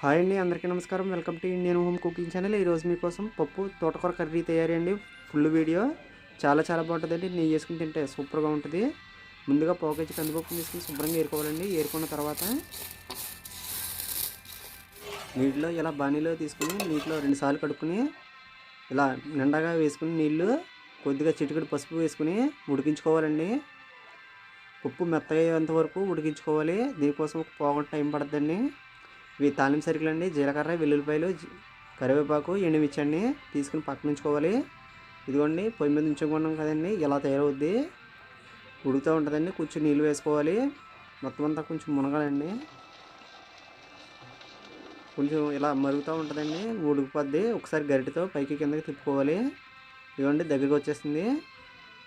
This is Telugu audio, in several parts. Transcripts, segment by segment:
హాయ్ అండి అందరికీ నమస్కారం. Welcome to Indian home cooking channel. ఈరోజు మీకోసం పప్పు తోటకూర కర్రీ తయారీ అండి ఫుల్ వీడియో. చాలా చాలా బాగుంటుందండి. నెయ్యి వేసుకుని తింటే సూపర్గా ఉంటుంది. ముందుగా పోకేజీ కందిపప్పు తీసుకుని శుభ్రంగా ఏరుకోవాలండి. ఏరుకున్న తర్వాత నీటిలో ఇలా బాణీలో తీసుకుని నీటిలో రెండుసార్లు కడుక్కుని ఇలా నిండాగా వేసుకుని నీళ్ళు కొద్దిగా చిటికెడు పసుపు వేసుకుని ఉడికించుకోవాలండి. ఉప్పు మెత్తగా అయ్యేంత వరకు ఉడికించుకోవాలి. దీనికోసం ఒక పోగొట్ట టైం పడుతుందండి. ఇవి తాలింపు సరుకులు అండి. జీలకర్ర వెల్లుల్లిపాయలు కరివేపాకు ఎండుమిర్చి అండి తీసుకుని పక్కన ఉంచుకోవాలి ఇదిగోండి పొయ్యి మీద ఉంచుకున్నాం కదండి. ఇలా తయారవుద్ది? ఉడుకుతూ ఉంటుందండి. కొంచెం నీళ్ళు వేసుకోవాలి. మొత్తం అంతా కొంచెం మునగాలండి. కొంచెం ఇలా మరుగుతూ ఉంటుందండి. ఉడికిపోద్ది. ఒకసారి గరిటతో పైకి కిందకి తిప్పుకోవాలి. ఇదిగోండి దగ్గరికి వచ్చేసింది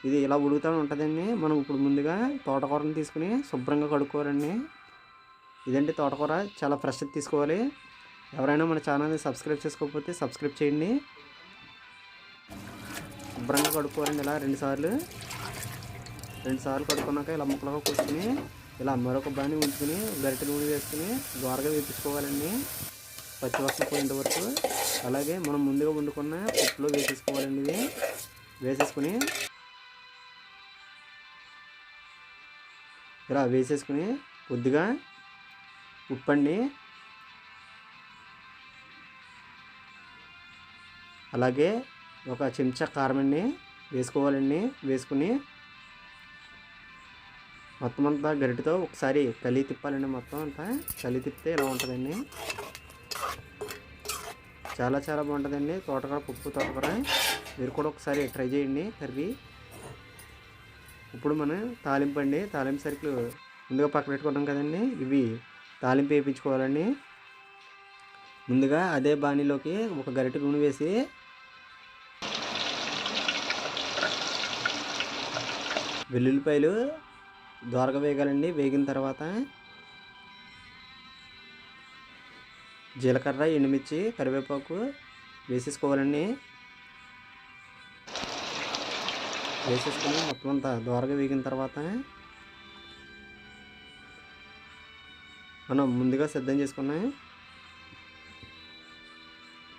ఇది ఇలా ఉడుకుతూ ఉంటుందండి. మనం ఇప్పుడు ముందుగా తోటకూరని తీసుకుని శుభ్రంగా కడుక్కోవాలండి. ఇదండి తోటకూర. చాలా ఫ్రెష్ తీసుకోవాలి. ఎవరైనా మన ఛానల్ని సబ్స్క్రైబ్ చేసుకోకపోతే సబ్స్క్రైబ్ చేయండి. శుభ్రంగా కడుక్కోవాలండి ఇలా రెండుసార్లు రెండుసార్లు కడుక్కున్నాక ఇలా ముక్కలుగా కూర్చుని ఇలా మరొక బాణి ఉంచుకుని గరిటె నూనె వేసుకుని ద్వారగా వేపించుకోవాలండి. పచ్చివాసన పోయేంత వరకు. అలాగే మనం ముందుగా వండుకున్న పప్పులో వేసేసుకోవాలండి ఇది వేసేసుకుని ఇలా వేసేసుకుని కొద్దిగా ఉప్పండి. అలాగే ఒక చెంచా కారం వేసుకోవాలండి వేసుకుని. మొత్తం అంతా గరిటతో ఒకసారి కలి తిప్పాలండి మొత్తం అంతా. కలి తిప్పితే ఇలా ఉంటుందండి? చాలా చాలా బాగుంటుందండి. తోటకూర పప్పు తోటకూర. మీరు కూడా ఒకసారి ట్రై చేయండి కర్రీ. ఇప్పుడు మనం తాలింపు అండి. తాలింపు సరుకులు ముందుగా పక్కన పెట్టుకున్నాం కదండి. ఇవి తాలింపు వేయించుకోవాలండి. ముందుగా అదే బాణీలోకి ఒక గరిటె నూనె వేసి వెల్లుల్లిపాయలు దోరగా వేగాలండి. వేగిన తర్వాత జీలకర్ర ఎండుమిర్చి కరివేపాకు వేసేసుకోవాలండి. వేసేసుకొని మొత్తం అంతా దోరగా వేగిన తర్వాత మనం ముందుగా సిద్ధం చేసుకున్న.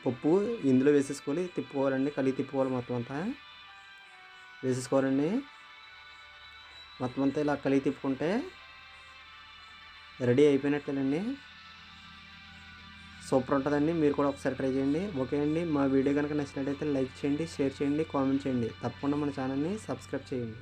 పప్పు ఇందులో వేసేసుకొని తిప్పుకోవాలండి కలిగి తిప్పుకోవాలి మొత్తం అంతా. వేసేసుకోవాలండి. మొత్తం అంతా ఇలా కలిగి తిప్పుకుంటే రెడీ అయిపోయినట్లేనండి సూపర్ ఉంటుందండి మీరు కూడా ఒకసారి ట్రై చేయండి. ఓకే అండి మా వీడియో కనుక నచ్చినట్టయితే లైక్ చేయండి షేర్ చేయండి కామెంట్ చేయండి. తప్పకుండా మన ఛానల్ని సబ్స్క్రైబ్ చేయండి.